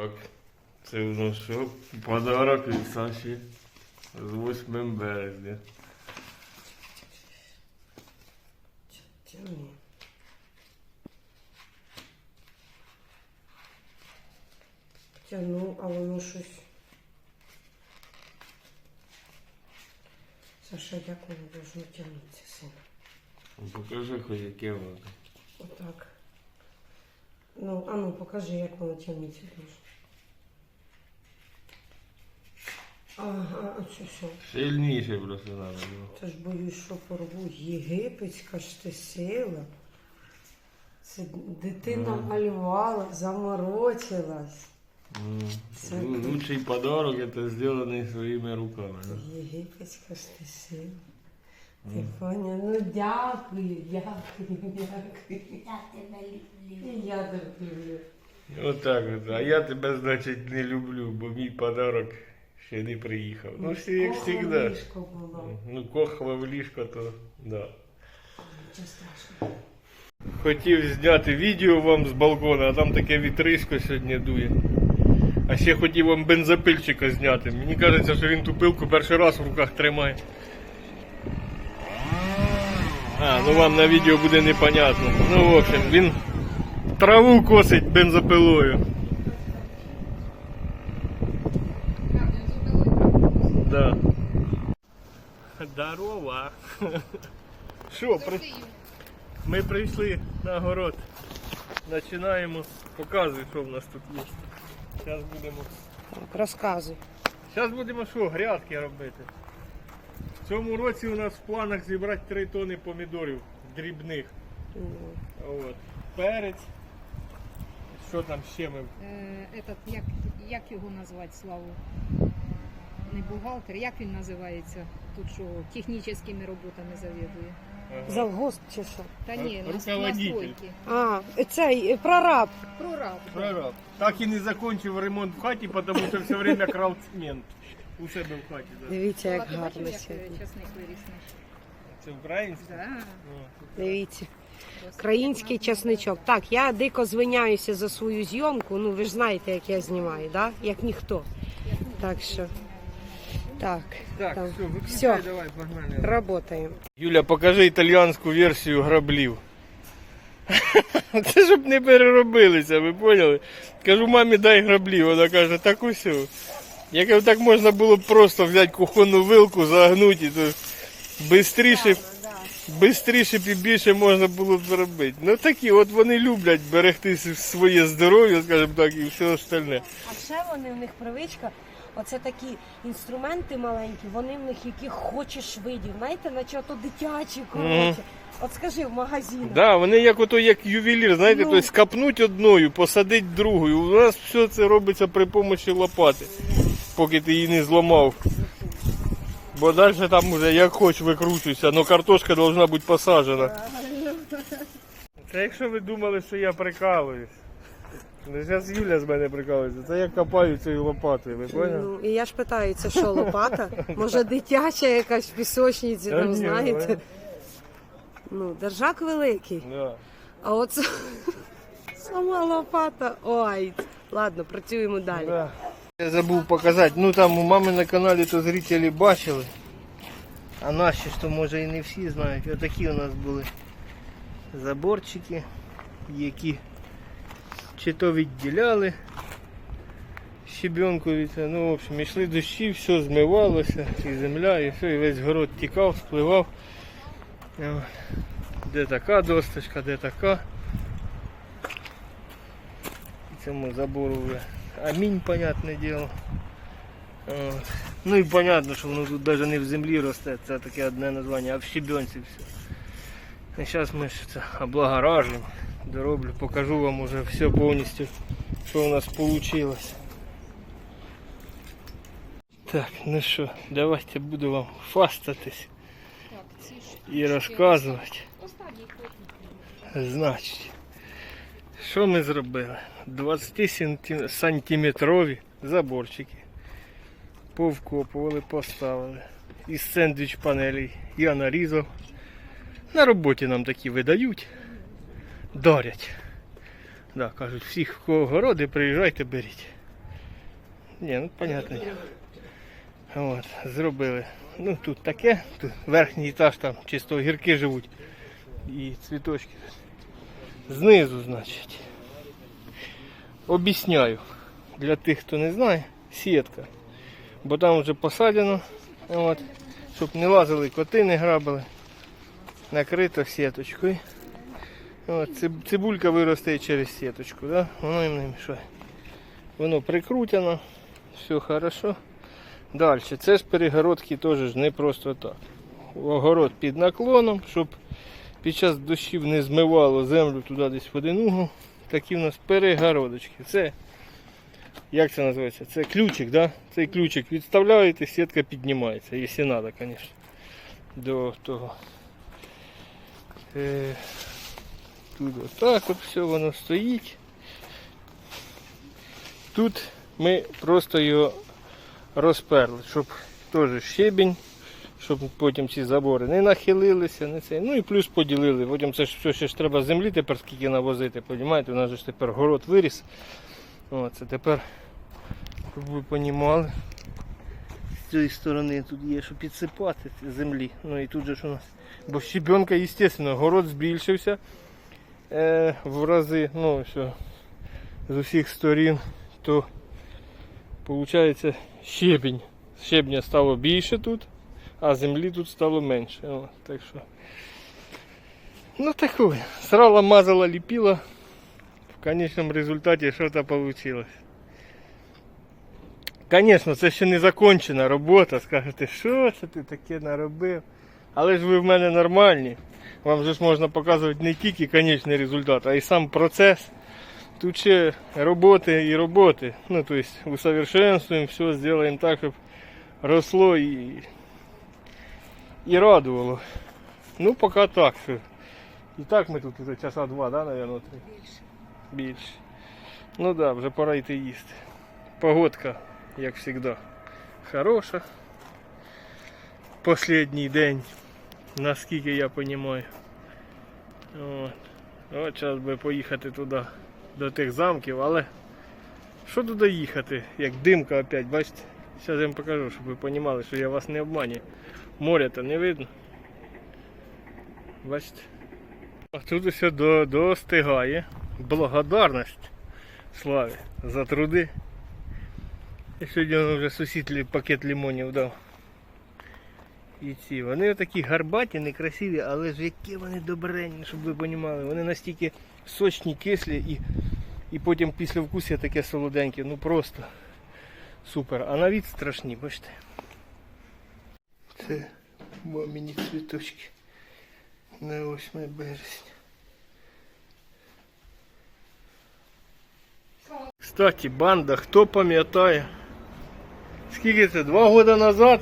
Так. Це у нас що? Подарок від Саші з 8 березня. Тяни. Тяну, а воно щось. Саша, як воно должно тягнутися, син? Ну, Покажи хоч яке воно. Отак. Ну, а ну покажи, як воно тягнеться дуже. Ага, а це що? Сильніше просто треба було. Та ж боюсь, що порву. Єгипетська ж ти сила. Це дитина Мгм. малювала, заморочилась. М. Це Лучший подарок это зроблений своїми руками. да? Єгипетська ж ти сила. Ти поняв? Ну дякую, дякую, дякую. Я тебе люблю. І я тебе люблю. Отак от. А я тебе, значить, не люблю, бо мій подарок ще не приїхав. Ну, всі як завжди. ліжко було. Ну, кохло в ліжко, то да. Нічого страшного. Хотів зняти відео вам з балкона, а там таке вітрисько сьогодні дує. А ще хотів вам бензопильчика зняти. Мені кажеться, що він ту пилку перший раз в руках тримає. А, ну вам на відео буде непонятно. Ну, в общем, він траву косить бензопилою. Да. Здорово. Що, при... Ми прийшли на город. Починаємо. Показуй, що в нас тут є. Зараз будемо. Розказуй. Зараз будемо що, грядки робити. В цьому році у нас в планах зібрати 3 тони помідорів дрібних. От. Перець. Що там ще ми? Е, этот, як, як його назвати, Славу? Не бухгалтер, як він називається? Тут що технічними роботами завідує. Ага. Завгосп чи що? Та ні, на, Руководитель. настройки. А, цей е, прораб. Прораб. Прораб. Так і не закінчив ремонт в хаті, тому що все время крав цемент у себе в хаті. Да. Дивіться, як Ти бачив, гарно як сьогодні. часник вирісне? Це українське? Да. Дивіться. Український часничок. Так, я дико звиняюся за свою зйомку. Ну, ви ж знаєте, як я знімаю, да? як ніхто. Так що. Так, Так, там. все, виключай, Все. давай, погнали. Работаємо. Юля, покажи італіянську версію граблів. Це щоб не переробилися, ви поняли? Кажу, мамі дай граблі. Вона каже, так усю. Я кажу, так можна було б просто взяти кухонну вилку, загнути, і то бистріше, бистріше і більше можна було б зробити. Ну такі, от вони люблять берегти своє здоров'я, скажімо так, і все остальне. А ще вони в них привичка. Оце такі інструменти маленькі, вони в них яких хочеш видів. Знаєте, наче ото дитячі, коротше. От скажи в магазинах. Да, вони як ото як ювелір, знаєте, Ну. тобто скапнуть одною, посадить другою. У нас все це робиться при допомогі лопати, поки ти її не зламав. Бо далі там уже як хоч викручуйся, але картошка повинна бути посаджена. Це якщо ви думали, що я прикалуюсь. Ну, Зараз Юля з мене прикалується. Це я копаю цією лопатою, ви поняли? Ну, і я ж питаю, це що, лопата? Може дитяча якась в пісочниці, Та там, ні, знаєте? Ну, держак великий. Да. А оце сама лопата. Ой, ладно, працюємо далі. Да. Я забув показати. Ну там у мами на каналі то зрителі бачили. А наші ж то може і не всі знають. Отакі у нас були заборчики, які чи то відділяли щебенку від. Ну, в общем, йшли дощі, все змивалося, і земля, і все, і весь город тікав, спливав. Де така досточка, де така. І цьому забору вже амінь, понятне діло. От. Ну і понятно, що воно тут навіть не в землі росте, це таке одне названня, а в щебенці все. І зараз ми це облагоражуємо, дороблю, покажу вам уже все повністю, що у нас вийшло. Так, ну що, давайте буду вам фастатись і розказувати. Значить, що ми зробили? 20 сантим- сантиметрові заборчики. Повкопували, поставили. Із сендвіч панелей я нарізав. На роботі нам такі видають, дарять. Да, кажуть, всіх, кого городи, приїжджайте, беріть. Ні, ну понятно. От, зробили. Ну тут таке, тут верхній етаж там чисто огірки живуть. І цвіточки. Знизу, значить. Об'ясняю. Для тих, хто не знає, сітка. Бо там вже посадено, от, щоб не лазили коти, не грабили. Накрито сіточкою. От, цибулька виросте через сіточку, да? воно їм не мішає. Воно прикрутено, все хорошо. Далі, це ж перегородки теж не просто так. Огород під наклоном, щоб під час дощів не змивало землю туди десь в один угол. Такі в нас перегородочки. Це, як це називається? Це ключик, да? Цей ключик відставляєте, сітка піднімається, якщо треба, звісно. До того. Е, тут отак от все воно стоїть. Тут ми просто його розперли, щоб теж щебінь, щоб потім ці забори не нахилилися, не це. Ну і плюс поділили. Потім це ж все ще ж треба землі тепер скільки навозити, розумієте? У нас же ж тепер город виріс. О, це тепер, щоб ви розуміли. Цієї сторони тут є, що підсипати землі. Ну і тут же ж у нас. Бо щебенка, звісно, город збільшився е, в рази, ну що з усіх сторін, то виходить щебінь. Щебня стало більше тут, а землі тут стало менше. О, так що. Ну таке. Срала, мазала, ліпила. В конечному результаті щось вийшло. Звісно, це ще не закончена робота. Скажете, що це ти таке наробив? Але ж ви в мене нормальні. Вам же ж можна показувати не тільки кінечний результат, а й сам процес. Тут ще роботи і роботи. Ну, то есть усовершенствуем, все сделаем так, щоб росло і, і радувало. Ну, поки так. Що. І так ми тут уже часа два, да, наверное, три? Більше. Більше. Ну так, да, вже пора йти їсти. Погодка, як завжди, хороша. Последній день, наскільки я розумію. От. От зараз би поїхати туди, до тих замків, але що туди їхати, як димка опять, бачите? Зараз я вам покажу, щоб ви розуміли, що я вас не обманюю. Моря-то не видно. Бачите? А тут усе до, достигає. Благодарність Славі за труди. І сьогодні він вже сусід пакет лимонів дав. І ці. Вони такі гарбаті, некрасиві, але ж які вони добренні, щоб ви розуміли. Вони настільки сочні, кислі і, і потім після вкусу таке солоденьке. Ну просто супер. А на від страшні, бачите. Це мамині цвіточки на 8 березня. Кстати, банда, хто пам'ятає? Скільки це? Два роки назад?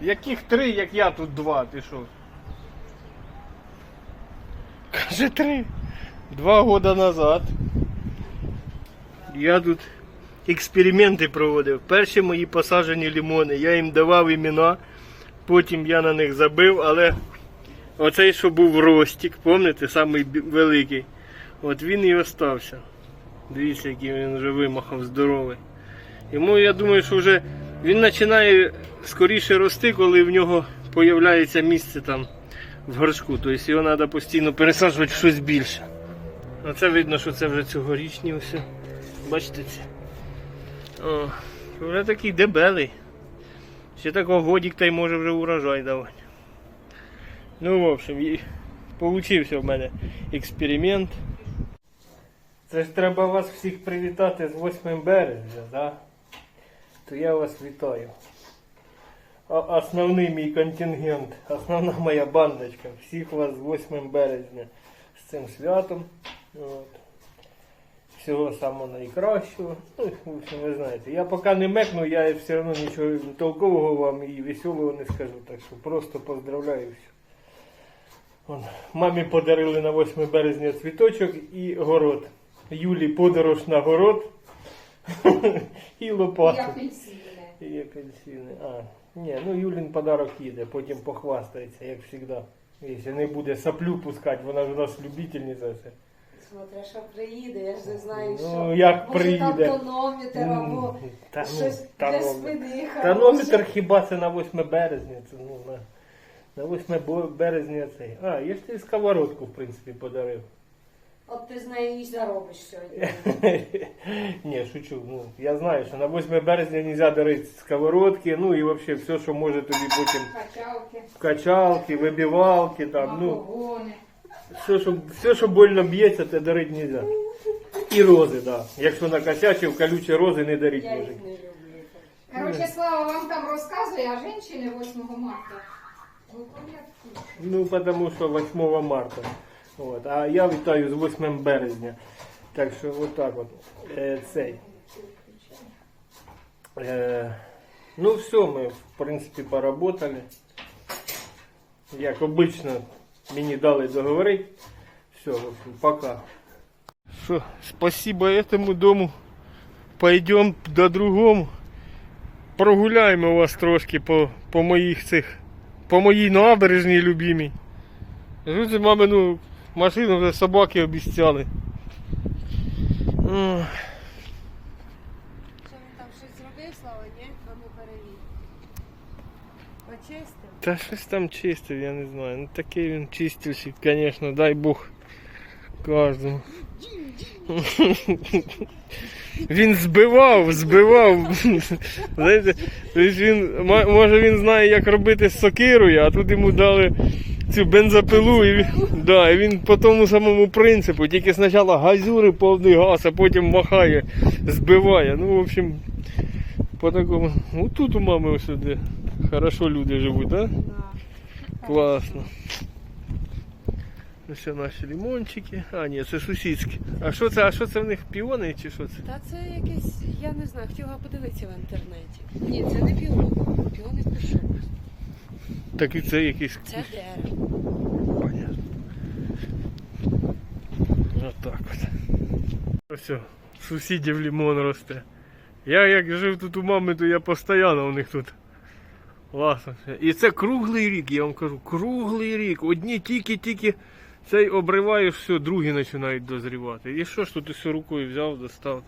Яких три, як я тут два, ти що? Каже три. Два года назад. Я тут експерименти проводив. Перші мої посаджені лимони. Я їм давав імена, потім я на них забив, але оцей, що був ростик, пам'ятаєте, самий великий. От він і остався. Дивіться, який він вже вимахав здоровий. Йому я думаю, що вже він починає скоріше рости, коли в нього з'являється місце там в горшку. Тобто його треба постійно пересаджувати в щось більше. Оце видно, що це вже цьогорічні все. Бачите це? О, вже такий дебелий. Ще такого годік та й може вже урожай давати. Ну, в общем, і в мене експеримент. Це ж треба вас всіх привітати з 8 березня, да? То я вас вітаю. Основний мій контингент, основна моя бандочка. Всіх вас з 8 березня з цим святом. От. Всього самого найкращого. Ну, в общем, ви знаєте. Я поки не мекну, я все одно нічого толкового вам і веселого не скажу. Так що просто поздравляю всіх. Мамі подарили на 8 березня цвіточок і город. Юлі подорож на город і лопату. апельсини. І апельсини. А, ні, ну Юлін подарок їде, потім похвастається, як завжди. Якщо не буде саплю пускати, вона ж у нас любительниця. все. Смотря, що приїде, я ж не знаю, що. Ну, як Може, приїде. там тонометр або Та, ну, щось для тонометр. спини. Тонометр хіба це на 8 березня. Це, ну, на, на 8 бо- березня цей. А, я ж тобі сковородку, в принципі, подарив. От ти з нею і заробиш сьогодні. Ні, шучу. Ну, я знаю, що на 8 березня не можна дарити сковородки, ну і взагалі все, що може тобі потім Качалки, качалки, вибивалки, там, ну, вагони. все, що, все, що больно б'ється, це дарити не можна. І рози, так. Да. Якщо накосячив, колючі рози не даріть Я їх не люблю. Короче, Слава вам там розказує, а жінки 8 марта. Ну, понятно. Ну, потому що 8 марта. От. А я вітаю з 8 березня. Так що отак от. Е, цей. Е, ну все, ми в принципі поработали. Як обично, мені дали договорити. Все, в общем, пока. Що, спасибо этому дому. Пойдем до другому. Прогуляємо вас трошки по, по моїх цих по моїй набережній любимій. Люди мамину машину вже собаки обіцяли. Що він там щось зробив, Слава, ні? А ну перевір. Почистив? Та щось там чистив, я не знаю. Ну такий він чистильщик, звісно, дай Бог кожному. Він збивав, збивав. Знаєте, він, може він знає, як робити з сокирою, а тут йому дали цю бензопилу, і він, да, і він по тому самому принципу, тільки спочатку газюри повний газ, а потім махає, збиває. Ну, в общем, по такому. Ну тут у мами ось де хорошо люди живуть, так? Да? Да. Класно. Ось наші лимончики. А, ні, це сусідські. А що це? А що це в них піони чи що це? Та це якесь, я не знаю, хотіла подивитися в інтернеті. Ні, це не піон. Піон і. Так і це якийсь Це дерево. Понятно. Отак от. Ось, сусідів лимон росте. Я як жив тут у мами, то я постійно у них тут. Класно. І це круглий рік, я вам кажу, круглий рік. Одні тільки-тільки цей обриваєш, все, другі починають дозрівати. І що ж тут усе рукою взяв, достав.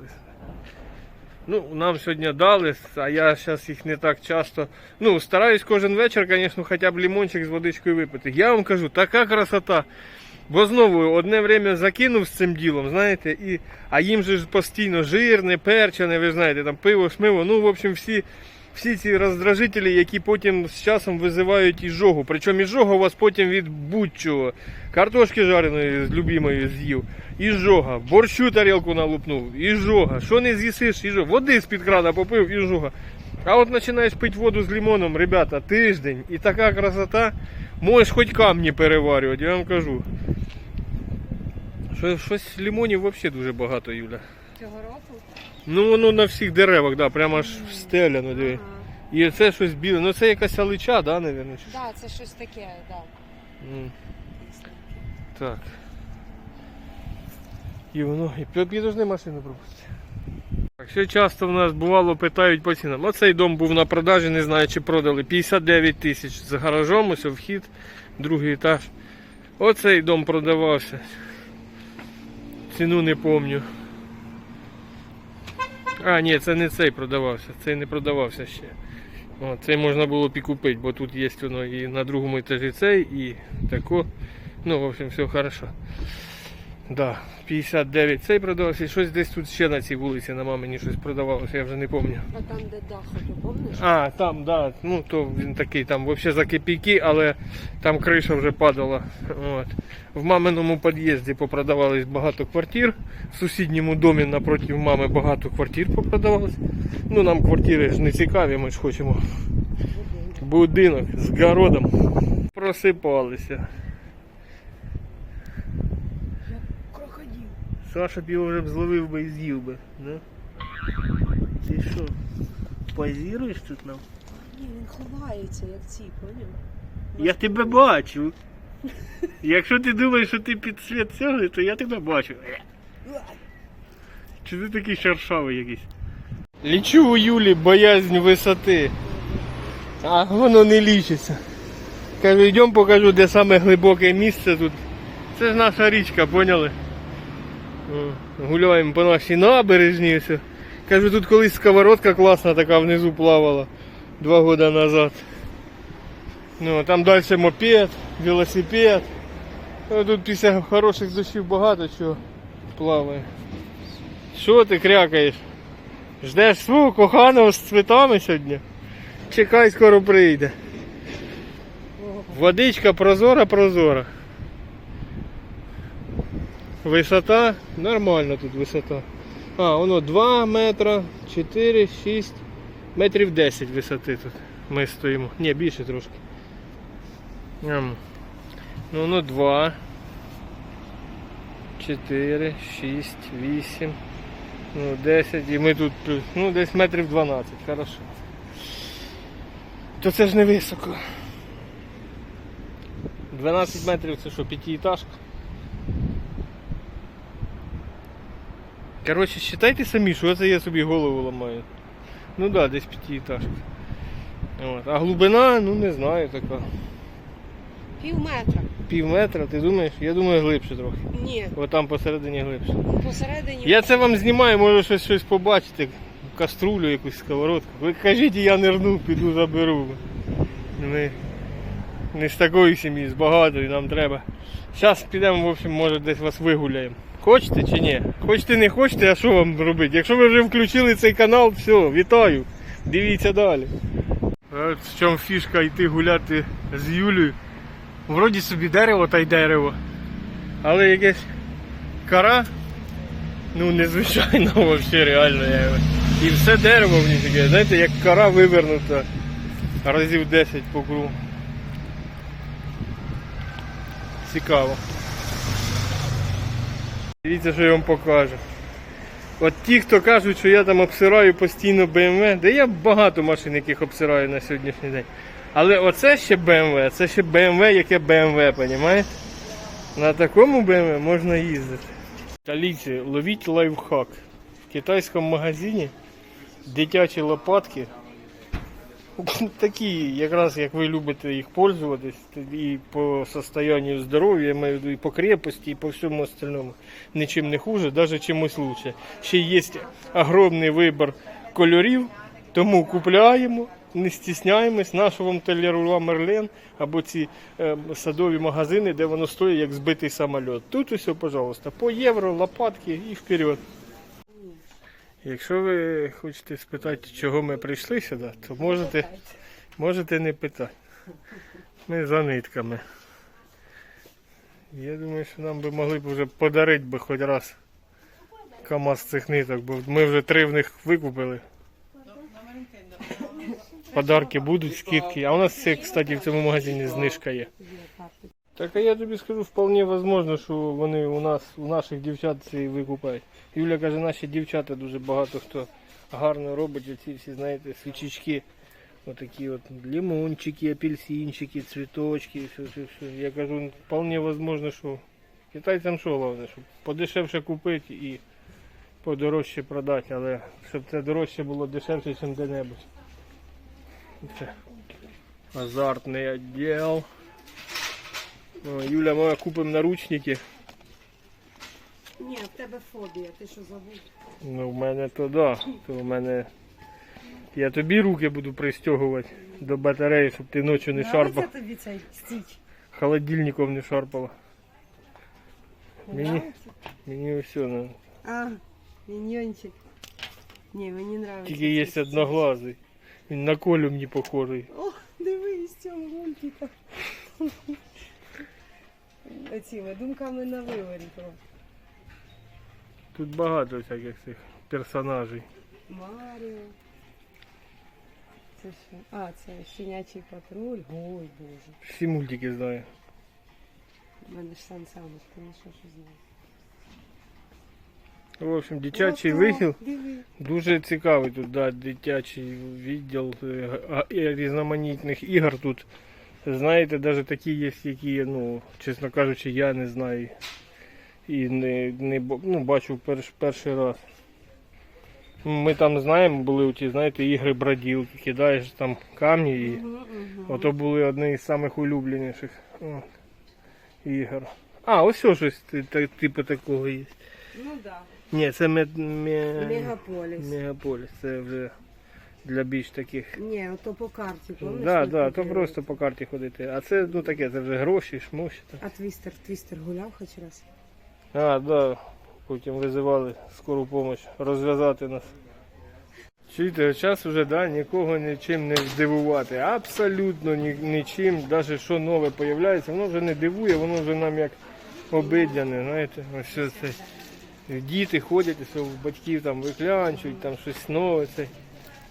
Ну, нам сьогодні дали, а я зараз їх не так часто. Ну, стараюсь кожен вечір, звісно, хоча б лимончик з водичкою випити. Я вам кажу, така красота. Бо знову одне время закинув з цим ділом, знаєте, і, а їм же постійно жирне, перчене, ви знаєте, там пиво, шмиво. Ну, в общем, всі, всі ці роздражителі, які потім з часом визивають іжогу. Причому іжога у вас потім від будь-чого. Картошки жареної з любимою з'їв, іжога, борщу тарілку налупнув, іжога. Що не з'їсиш, іжога. Води з-під крана попив, іжога. А от починаєш пити воду з лимоном, ребята, тиждень, і така красота, можеш хоч камні переварювати, я вам кажу. Що, щось лимонів взагалі дуже багато, Юля. Цього року. Ну воно на всіх деревах, да, прямо аж стеляно, диви. Ага. І це щось біле. Ну це якась алича, да, напевно? чи що? Да, це щось таке, да. М, Так. І воно. І підожди машину пропусти. Ще часто в нас бувало питають по цінам. Оцей дом був на продажі, не знаю чи продали. 59 тисяч з гаражом, ось вхід, другий етаж. Оцей дом продавався. Ціну не пам'ятаю. А, ні, це не цей продавався, цей не продавався ще. О, цей можна було б і купити, бо тут є воно і на другому етажі цей, і тако. Ну, в общем, все хорошо. Да, 59 цей продавався, і щось десь тут ще на цій вулиці на мамині щось продавалося, я вже не пам'ятаю. А там, де дах, ти помниш? А, там, да, ну то він такий там взагалі за копійки, але там криша вже падала. От. В маминому під'їзді попродавались багато квартир. В сусідньому домі напроти мами багато квартир попродавалось. Ну нам квартири ж не цікаві, ми ж хочемо будинок з городом. Просипалися. Саша б його вже б зловив би і з'їв би. Да? Ти що, позіруєш тут нам? Ні, він ховається, як ці, поняв? Я тебе бачу. Якщо ти думаєш, що ти під світ цього, то я тебе бачу. Чи ти такий шершавий якийсь? Лічу у Юлі боязнь висоти. А воно не лічиться. Кажу, йдемо покажу, де саме глибоке місце тут. Це ж наша річка, поняли? Гуляємо по нашій набережні. Все. Кажу, тут колись сковородка класна така внизу плавала два роки назад. Ну, там далі мопед, велосипед. Ну, тут після хороших дощів багато чого плаває. Що ти крякаєш? Ждеш свого коханого з цвітами сьогодні? Чекай, скоро прийде. Водичка прозора, прозора. Висота, нормально тут висота. А, воно 2 метра, 4, 6, метрів 10 висоти тут. Ми стоїмо. Ні, більше трошки. Ем. Ну, воно 2, 4, 6, 8, ну, 10. І ми тут плюс, ну, десь метрів 12, хорошо. То це ж не високо. 12 метрів це що, п'ятиэтажка? Коротше, считайте самі, що це я собі голову ламаю. Ну да, десь п'ятиэтажка. От. А глибина, ну не знаю, така. Пів метра. Пів метра, ти думаєш? Я думаю, глибше трохи. Ні, От там посередині глибше. посередині. Я це вам знімаю, може щось, щось побачите. Каструлю, якусь сковородку. Ви кажіть, я нирну, піду заберу. Ми не з такої сім'ї, з багатої нам треба. Зараз підемо, в общем, може десь вас вигуляємо. Хочете чи ні? Хочете, не хочете, а що вам робити? Якщо ви вже включили цей канал, все, вітаю. Дивіться далі. От в чому фішка йти гуляти з Юлею. Вроді собі дерево та й дерево. Але якесь кара Ну, незвичайно взагалі реально. І все дерево в ній таке, знаєте, як кора вивернута разів 10 по кругу. Цікаво. Дивіться, що я вам покажу. От ті, хто кажуть, що я там обсираю постійно BMW, де я багато машин, яких обсираю на сьогоднішній день. Але оце ще BMW, це ще BMW, яке BMW, понімаєте? На такому BMW можна їздити. Італійці, ловіть лайфхак. В китайському магазині дитячі лопатки. Такі, якраз як ви любите їх пользуватись, і по состоянию здоров'я, і по крепості, і по всьому остальному. Нічим не хуже, навіть чимось лучше. Ще є огромний вибір кольорів, тому купляємо, не стісняємось, нашого вам Телеруа Мерлен або ці е, садові магазини, де воно стоїть як збитий самоліт. Тут усе, пожалуйста, по євро, лопатки і вперед. Якщо ви хочете спитати, чого ми прийшли сюди, то можете, можете не питати. Ми за нитками. Я думаю, що нам би могли б вже подарити би хоч раз КАМАЗ цих ниток, бо ми вже три в них викупили. Подарки будуть, скидки. А у нас, кстати, в цьому магазині знижка є. Так а я тобі скажу, вполне возможно, що вони у нас, у наших дівчат це викупають. Юля каже, наші дівчата дуже багато хто гарно робить оці всі, знаєте, свічечки. Отакі от лимончики, апельсинчики, цвіточки, все, все, все. Я кажу, вполне возможно, що китайцям що головне, щоб подешевше купити і подорожче продати, але щоб це дорожче було дешевше, ніж де-небудь. Азартний відділ. Юля, ми купимо наручники. Ні, в тебе фобія, ти що забув? Ну, в мене то да. То в мене. Я тобі руки буду пристягувати до батареї, щоб ти ночі не шарпав. тобі цей стіч? Холодильником не шарпала. Мені, мені все. Ну. А, міньйончик. Ні, мені нравиться. Тільки є одноглазий. Він на колю мені похожий. О, дивись, цьому мультика. Цими думками на виворі. Тут багато всяких цих персонажей. Маріо. Це що? А, це щенячий патруль. Ой, боже. Всі мультики знаю. У мене ж Саныч, ти не що ж знаєш. В общем, дитячий Ото. Диви. Дуже цікавий тут, да, дитячий відділ е, а- і різноманітних ігор тут. Знаєте, навіть такі є, які, ну, чесно кажучи, я не знаю. І не, не ну, бачу перш, перший раз. Ми там знаємо, були ті, знаєте, ігри броділки, кидаєш там камні і Мгм, мгм. ото були одні з самих улюбленіших от, ігор. А, ось що щось типу такого є. Ну так. Ні, це ме... ме... Мегаполіс. Мегаполіс. Це вже для більш таких. Ні, ото по карті, помниш? Да, ми да, то купили? просто по карті ходити. А це ну таке, це вже гроші, шмуші. там. А твістер, твістер гуляв хоч раз? А, да. Потім визивали скору допомогу розв'язати нас. Чуєте, час вже да, нікого нічим не здивувати. Абсолютно ні, нічим, навіть що нове появляється, воно вже не дивує, воно вже нам як обидяне, знаєте, ось що це. Діти ходять, що в батьків там виклянчують, там щось нове. Це.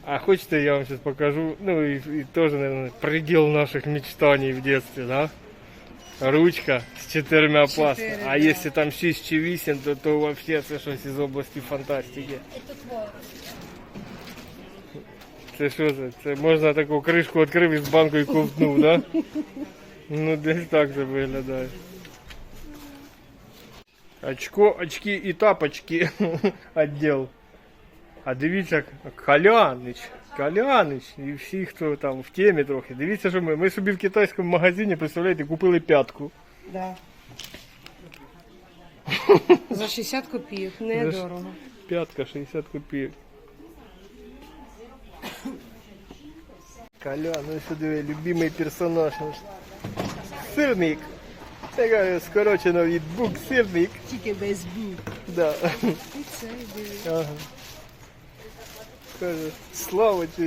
А хочете, я вам зараз покажу, ну і, і теж, наверное, предел наших мечтаний в детстве, да? Ручка з чотирма пластами. Чотири, А да. якщо там 6 чи 8, то, то взагалі це щось із області фантастики. Це що це? Це можна таку кришку відкрив і з банкою ковтнув, да? Ну десь так це виглядає. Очко, очки і тапочки відділ. А дивіться, Калянич, Калянич і всі, хто там в темі трохи. Дивіться, що ми, ми собі в китайському магазині, представляєте, купили п'ятку. Да. За 60 копійок, недорого. П'ятка 60 копійок. Коля, ну сюди любимий персонаж наш. Сирник. Така скорочено від бук сирник. Тільки без бік. Да. І це, дивись. Ага. Каже, слава тобі.